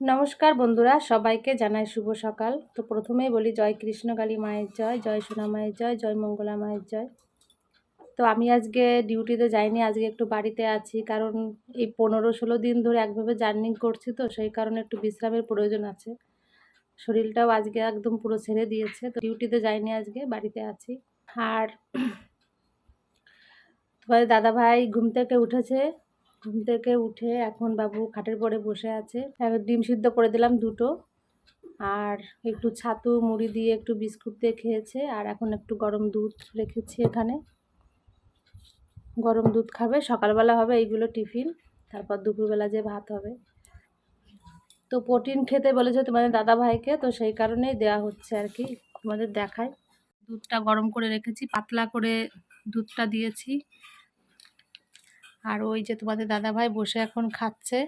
নমস্কার বন্ধুরা, সবাইকে জানাই শুভ সকাল। তো প্রথমেই বলি, জয় কৃষ্ণকালী মায়ের জয় জয় সোনা মায়ের জয় জয় মঙ্গলা মায়ের জয়। তো আমি আজকে ডিউটিতে যাইনি, আজকে একটু বাড়িতে আছি, কারণ এই পনেরো ষোলো দিন ধরে একভাবে জার্নি করছি তো, সেই কারণে একটু বিশ্রামের প্রয়োজন আছে। শরীরটাও আজকে একদম পুরো ছেড়ে দিয়েছে, তো ডিউটিতে যাইনি আজকে, বাড়িতে আছি। আর, তোমাদের দাদাভাই ঘুম থেকে উঠেছে ঘুম থেকে উঠে এখন বাবু খাটের পরে বসে আছে। ডিম সিদ্ধ করে দিলাম দুটো। আর একটু ছাতু, মুড়ি দিয়ে একটু বিস্কুট দিয়ে খেয়েছে। আর এখন একটু গরম দুধ রেখেছি এখানে। গরম দুধ খাবে। সকালবেলা হবে এইগুলো টিফিন। তারপর দুপুরবেলা যে ভাত হবে। তো প্রোটিন খেতে বলেছে তোমাদের দাদা ভাইকে। তো সেই কারণেই দেওয়া হচ্ছে আর কি তোমাদের দেখায়। দুধটা গরম করে রেখেছি। পাতলা করে দুধটা দিয়েছি। আর ওই যে তোমাদের দাদা ভাই বসে এখন খাচ্ছে।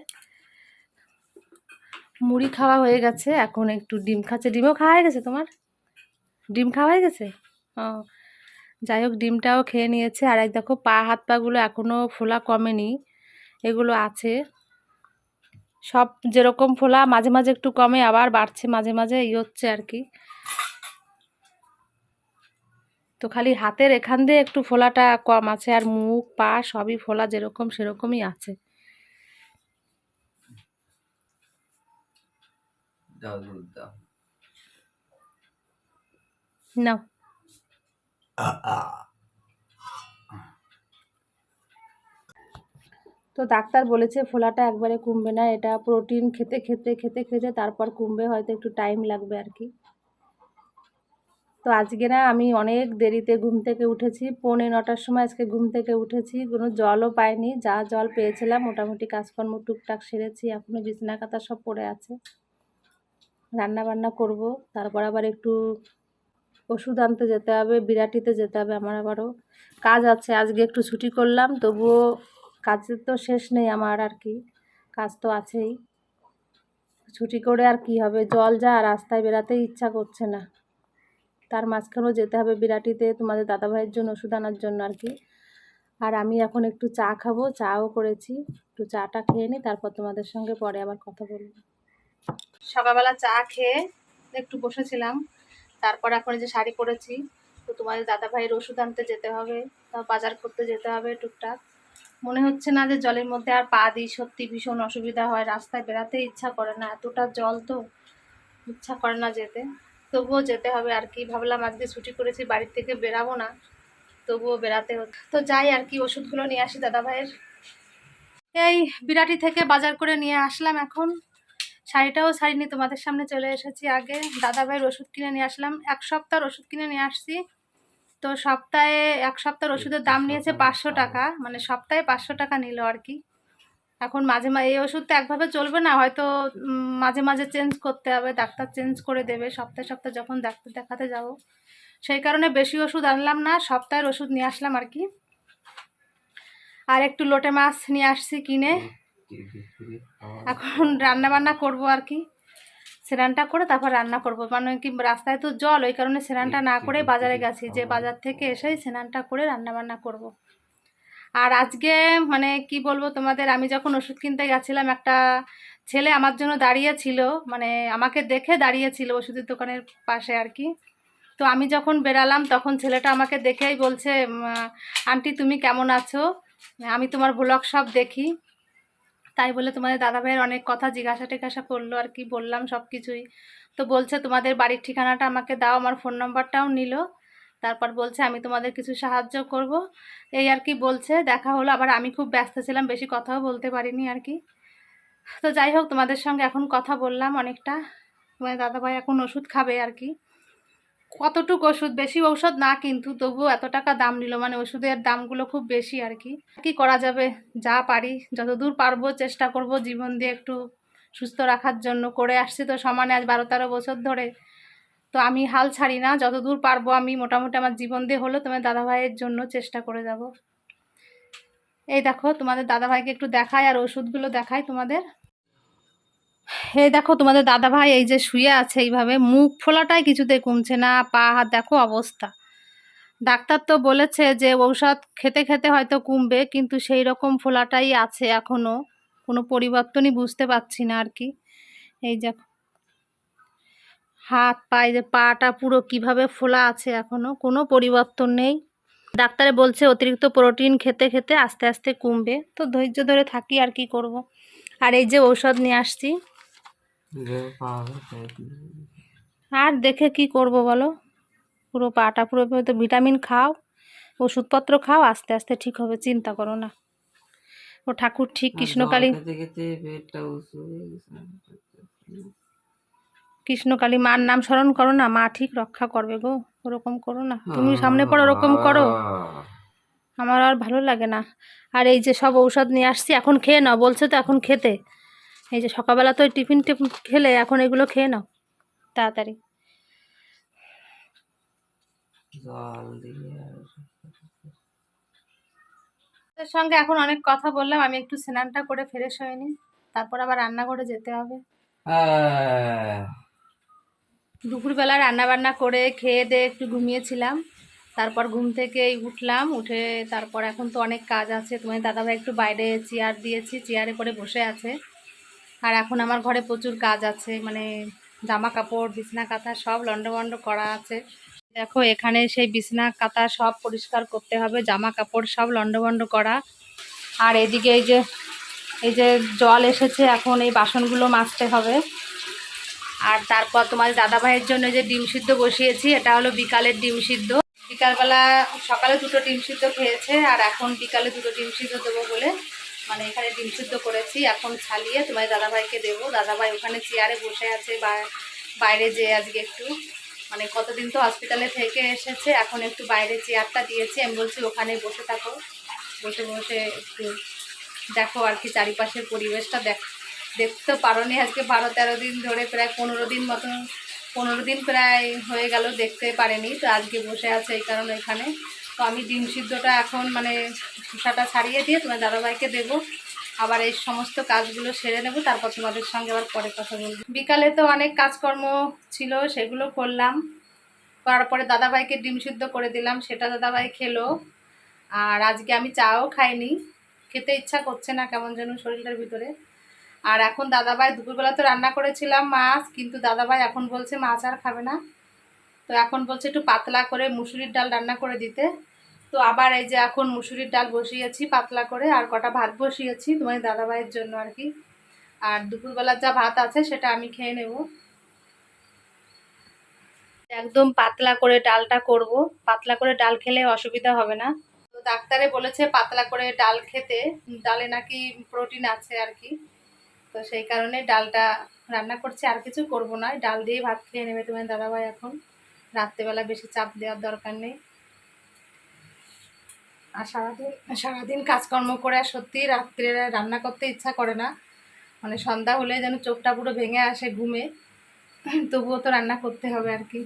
মুড়ি খাওয়া হয়ে গেছে, এখন একটু ডিম খাচ্ছে। ডিমও খাওয়া হয়ে গেছে তোমার? ডিম খাওয়া হয়ে গেছে? ও, যাই হোক, ডিমটাও খেয়ে নিয়েছে। আর এক দেখো, পা হাত পাগুলো এখনও ফোলা কমেনি, এগুলো আছে। সব যেরকম ফোলা, মাঝে মাঝে একটু কমে, আবার বাড়ছে, মাঝে মাঝে ই হচ্ছে আর কি। তো খালি হাতের এখান দিয়ে একটু ফোলাটা কম আছে আর মুখ পা সবই ফোলা যেরকম সেরকমই আছে। নাও। তো ডাক্তার বলেছে ফোলাটা একবারে কমবে না এটা প্রোটিন খেতে খেতে খেতে খেতে তারপর কমবে হয়তো একটু টাইম লাগবে আর কি। তো আজকে না আমি অনেক দেরিতে ঘুম থেকে উঠেছি, পৌনে নটার সময় আজকে ঘুম থেকে উঠেছি, কোনো জলও পাইনি, যা জল পেয়েছিলাম, মোটামুটি কাজকর্ম টুকটাক সেরেছি এখনও বিছনা কাতা সব পড়ে আছে। রান্না বান্না করব, তারপর আবার একটু ওষুধ আনতে যেতে হবে, বিরাটিতে যেতে হবে আমার আবারও। কাজ আছে, আজকে একটু ছুটি করলাম, তবুও কাজের তো শেষ নেই আমার আর কি, কাজ তো আছেই। ছুটি করে আর কি হবে, জল যা, রাস্তায় বেরাতেই ইচ্ছা করছে না। তার মাঝখানেও যেতে হবে বিরাটিতে তোমাদের দাদাভাইয়ের জন্য ওষুধ আনার জন্য আর কি। আর আমি এখন একটু চা খাব, চাও করেছি। একটু চাটা খেয়ে নিই, তারপর তোমাদের সঙ্গে পরে আবার কথা বলব। সকালবেলা চা খেয়ে একটু বসেছিলাম, তারপর এখন যে শাড়ি পরেছি, তো তোমাদের দাদাভাইয়ের ওষুধ আনতে যেতে হবে, তাও বাজার করতে যেতে হবে টুকটাক। মনে হচ্ছে না যে জলের মধ্যে আর পা দিই, সত্যি ভীষণ অসুবিধা হয়, রাস্তায় বেরাতে ইচ্ছা করে না, এতটা জল তো ইচ্ছা করে না যেতে। তবুও যেতে হবে আর কি। ভাবলাম আজকে ছুটি করেছি, বাড়ির থেকে বেরাবো না, তবুও বেরাতে হতো তো যাই আর কি, ওষুধগুলো নিয়ে আসি দাদা ভাইয়ের। এই বিরাটি থেকে বাজার করে নিয়ে আসলাম এখন। শাড়িটাও শাড়িনি তোমাদের সামনে চলে এসেছি আগে। দাদা ভাইয়ের ওষুধ কিনে নিয়ে আসলাম। এক সপ্তাহর ওষুধ কিনে নিয়ে আসছি। তো সপ্তাহে, এক সপ্তাহের ওষুধের দাম নিয়েছে পাঁচশো টাকা মানে সপ্তাহে পাঁচশো টাকা নিল আর কি। এখন মাঝে মাঝে এই ওষুধ তো একভাবে চলবে না, হয়তো মাঝে মাঝে চেঞ্জ করতে হবে, ডাক্তার চেঞ্জ করে দেবে, সপ্তাহে সপ্তাহে যখন ডাক্তার দেখাতে যাব। সেই কারণে বেশি ওষুধ আনলাম না, সপ্তাহের ওষুধ নিয়ে আসলাম আর কি। আর একটু লোটে মাছ নিয়ে আসছি কিনে। এখন রান্না বান্না করব আর কি। স্নানটা করে তারপর রান্না করব। মানে কি, রাস্তায় তো জল, ওই কারণে স্নানটা না করে বাজারে গেছি। যে বাজার থেকে এসেই স্নানটা করে রান্না বান্না করব। আর আজকে মানে কি বলব তোমাদের, আমি যখন ওষুধ কিনতে গেছিলাম, একটা ছেলে আমার জন্য দাঁড়িয়ে ছিল মানে আমাকে দেখে দাঁড়িয়ে ছিল ওষুধের দোকানের পাশে আর কি। তো আমি যখন বেরালাম, তখন ছেলেটা আমাকে দেখেই বলছে আন্টি তুমি কেমন আছো? আমি তোমার ব্লগ সব দেখি। তাই বলে তোমাদের দাদা ভাইয়ের অনেক কথা জিজ্ঞাসা টিজ্ঞাসা করল আর কি, বললাম সব কিছুই তো বলছে, তোমাদের বাড়ির ঠিকানাটা আমাকে দাও, আমার ফোন নাম্বারটাও নিল। তারপর বলছে, আমি তোমাদের কিছু সাহায্য করব। এই আর কি বলছে, দেখা হলো। আবার আমি খুব ব্যস্ত ছিলাম, বেশি কথাও বলতে পারিনি আর কি। তো যাই হোক, তোমাদের সঙ্গে এখন কথা বললাম অনেকটা। তোমাদের দাদাভাই এখন ওষুধ খাবে আর কি। কতটুকু ওষুধ? বেশি ঔষধ না, কিন্তু তবুও এত টাকা দাম নিল। মানে ওষুধের দামগুলো খুব বেশি আর কি। কি করা যাবে? যা পারি, যতদূর পারব চেষ্টা করব জীবন দিয়ে একটু সুস্থ রাখার জন্য। করে আসছি তো সমানে আজ বারো তেরো বছর ধরে। তো আমি হাল ছাড়ি না, যতদূর পারব আমি মোটামুটি আমার জীবন দিয়ে হলেও তোমার দাদাভাইয়ের জন্য চেষ্টা করে যাব। এই দেখো, তোমাদের দাদাভাইকে একটু দেখায় আর ওষুধগুলো দেখায় তোমাদের। এই দেখো, তোমাদের দাদা ভাই এই যে শুয়ে আছে এইভাবে, মুখ ফোলাটাই কিছুতে কমছে না, পা, হাত, দেখো অবস্থা। ডাক্তার তো বলেছে যে ঔষধ খেতে খেতে হয়তো কমবে, কিন্তু সেই রকম ফোলাটাই আছে এখনও কোনো পরিবর্তনই বুঝতে পারছি না আর কি। এই দেখো হাত পায়ে যে পাটা পুরো কীভাবে ফোলা আছে এখনও কোনো পরিবর্তন নেই। ডাক্তারে বলছে অতিরিক্ত প্রোটিন খেতে খেতে আস্তে আস্তে কমবে। তো ধৈর্য ধরে থাকি আর কি করব। আর এই যে ঔষধ নিয়ে আসছি। আর দেখে কি করব বলো? পুরো পাটা পুরো তো ভিটামিন খাও ওষুধপত্র খাও আস্তে আস্তে ঠিক হবে চিন্তা করো না। ও ঠাকুর ঠিক কৃষ্ণকালী কৃষ্ণকালী মার নাম স্মরণ করো না মা ঠিক রক্ষা করবে গো ওরকম করো না। তুমি সামনে পড়ো ওরকম করো। আমার আর ভালো লাগে না। আর এই যে সব ঔষধ নিয়ে আসছি এখন খেয়ে নাও বলছে তো এখন খেতে। এই যে সকালবেলা তো ওই টিফিন টিফিন খেলে এখন এগুলো খেয়ে নাও তাড়াতাড়ি। সঙ্গে এখন অনেক কথা বললাম আমি একটু স্নানটা করে ফ্রেশ হয়নি তারপর আবার রান্নাঘরে যেতে হবে। দুপুরবেলা রান্না বান্না করে খেয়ে দিয়ে একটু ঘুমিয়েছিলাম। তারপর ঘুম থেকে উঠলাম, উঠে তারপর এখন তো অনেক কাজ আছে। তোমার দাদাভাই একটু বাইরে চেয়ার দিয়েছি, চেয়ারে করে বসে আছে। আর এখন আমার ঘরে প্রচুর কাজ আছে মানে জামা কাপড় বিছনা কাঁথা সব লন্ডভন্ড করা আছে। দেখো, এখানে সেই বিছনা কাঁথা সব পরিষ্কার করতে হবে জামা কাপড় সব লন্ডভন্ড করা। আর এদিকে এই যে এই যে জল এসেছে, এখন এই বাসনগুলো মাজতে হবে। আর তারপর তোমার দাদাভাইয়ের জন্য যে ডিম সিদ্ধ বসিয়েছি, এটা হলো বিকালের ডিম সিদ্ধ। বিকালবেলা সকালে দুটো ডিম সিদ্ধ খেয়েছে, আর এখন বিকালে দুটো ডিম সিদ্ধ দেবো বলে মানে এখানে ডিম সিদ্ধ করেছি। এখন ছালিয়ে তোমার দাদাভাইকে দেবো। দাদাভাই ওখানে চেয়ারে বসে আছে, বা বাইরে যে আজকে একটু মানে কতদিন তো হসপিটালে থেকে এসেছে, এখন একটু বাইরে চেয়ারটা দিয়েছি। আমি বলছি ওখানে বসে থাকো। বসে বসে একটু দেখো আর কি চারিপাশের পরিবেশটা দেখ দেখতে পারো আজকে বারো তেরো দিন ধরে প্রায় পনেরো দিন মতন, পনেরো দিন প্রায় হয়ে গেল দেখতে পারেনি, তো আজকে বসে আছে এই কারণে এখানে। তো আমি ডিম সিদ্ধটা এখন মানে খোসাটা ছাড়িয়ে দিয়ে তোমার দাদাভাইকে দেবো। আবার এই সমস্ত কাজগুলো সেরে নেব, তারপর তোমাদের সঙ্গে আবার পরে কথা বলব। বিকালে তো অনেক কাজকর্ম ছিল, সেগুলো করলাম। তারপরে দাদাভাইকে ডিম সিদ্ধ করে দিলাম, সেটা দাদাভাই খেলো। আর আজকে আমি চাও খাইনি, খেতে ইচ্ছা করছে না কেমন যেন শরীরটার ভিতরে। আর এখন দাদাভাই দুপুরবেলা তো রান্না করেছিলাম মাছ, কিন্তু দাদাভাই এখন বলছে মাছ আর খাবে না। তো এখন বলছে একটু পাতলা করে মুসুরির ডাল রান্না করে দিতে। তো আবার এই যে এখন মুসুরির ডাল বসিয়েছি পাতলা করে, আর কটা ভাত বসিয়েছি তোমার দাদাভাইয়ের জন্য আর কি। আর দুপুরবেলার যা ভাত আছে সেটা আমি খেয়ে নেব। একদম পাতলা করে ডালটা করব। পাতলা করে ডাল খেলে অসুবিধা হবে না। তো ডাক্তারে বলেছে পাতলা করে ডাল খেতে। ডালে নাকি প্রোটিন আছে আর কি। তো সেই কারণে ডালটা রান্না করছি, আর কিছু করব না। ডাল দিয়ে ভাত খেয়ে নেবে তোমার দাদাভাই এখন। রাত্রেবেলা বেশি চাপ দেওয়ার দরকার নেই। আর সারাদিন সারাদিন কাজকর্ম করে আর সত্যি রাত্রে রান্না করতে ইচ্ছা করে না। মানে সন্ধ্যা হলে যেন চোখটা পুরো ভেঙে আসে ঘুমে। তবুও তো রান্না করতে হবে আর কি।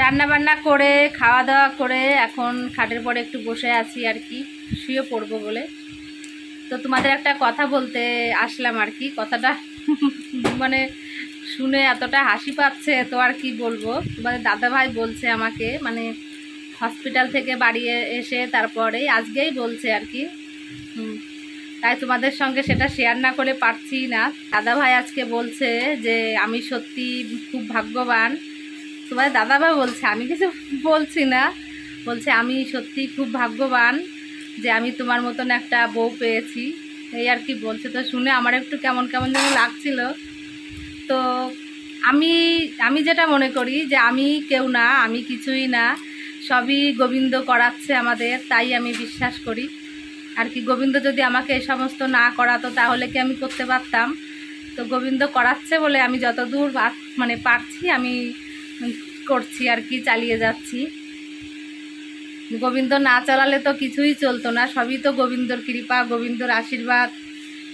রান্না বান্না করে, খাওয়া দাওয়া করে এখন খাটের পরে একটু বসে আছি আর কি। শুয়ে পড়ব বলে। তো তোমাদের একটা কথা বলতে আসলাম আর কি, কথাটা মানে শুনে এতটা হাসি পাচ্ছে, তো আর কি বলব? তোমাদের দাদাভাই বলছে আমাকে মানে হসপিটাল থেকে বাড়ি এসে তারপরে আজকেই বলছে আর কি। তাই তোমাদের সঙ্গে সেটা শেয়ার না করে পারছি না। দাদাভাই আজকে বলছে যে, আমি সত্যি খুব ভাগ্যবান। তোমাদের দাদাভাই বলছে, আমি কিছু বলছি না। বলছে, আমি সত্যি খুব ভাগ্যবান। যে আমি তোমার মতন একটা বউ পেয়েছি। এই আর কি বলছে, তো শুনে আমার একটু কেমন কেমন যেন লাগছিল। তো আমি আমি যেটা মনে করি যে আমি কেউ না, আমি কিছুই না, সবই গোবিন্দ করাচ্ছে আমাদের, তাই আমি বিশ্বাস করি। আর কি গোবিন্দ যদি আমাকে এই সমস্ত না করাতো, তাহলে কি আমি করতে পারতাম? তো গোবিন্দ করাচ্ছে বলে আমি যতদূর মানে পারছি, আমি করছি আর কি, চালিয়ে যাচ্ছি। গোবিন্দ না চালালে তো কিছুই চলতো না, সবই তো গোবিন্দর কৃপা, গোবিন্দর আশীর্বাদ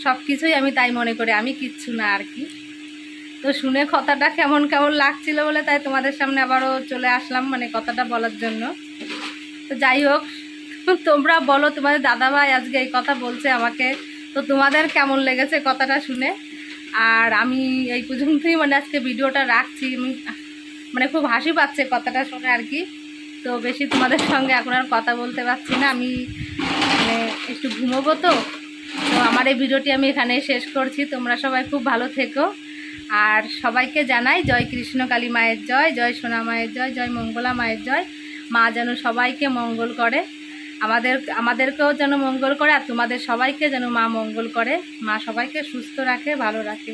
সব কিছুই আমি তাই মনে করি, আমি কিচ্ছু না আর কি। তো শুনে কথাটা কেমন কেমন লাগছিল বলে তাই তোমাদের সামনে আবারও চলে আসলাম মানে কথাটা বলার জন্য। তো যাই হোক, তোমরা বলো তোমাদের দাদাভাই আজকে এই কথা বলছে আমাকে, তো তোমাদের কেমন লেগেছে কথাটা শুনে? আর আমি এই পর্যন্তই মানে আজকে ভিডিওটা রাখছি মানে খুব হাসি পাচ্ছে কথাটা শুনে আর কি। তো বেশি তোমাদের সঙ্গে এখন আর কথা বলতে পারছি না। আমি মানে একটু ঘুমোবো তো। তো আমার এই ভিডিওটি আমি এখানেই শেষ করছি। তোমরা সবাই খুব ভালো থেকো। আর সবাইকে জানাই জয় কৃষ্ণ কালী মায়ের জয় জয় সোনা মায়ের জয় জয় মঙ্গলা মায়ের জয়। মা যেন সবাইকে মঙ্গল করে। আমাদের, আমাদেরকেও যেন মঙ্গল করে আর তোমাদের সবাইকে যেন মা মঙ্গল করে। মা সবাইকে সুস্থ রাখে, ভালো রাখে।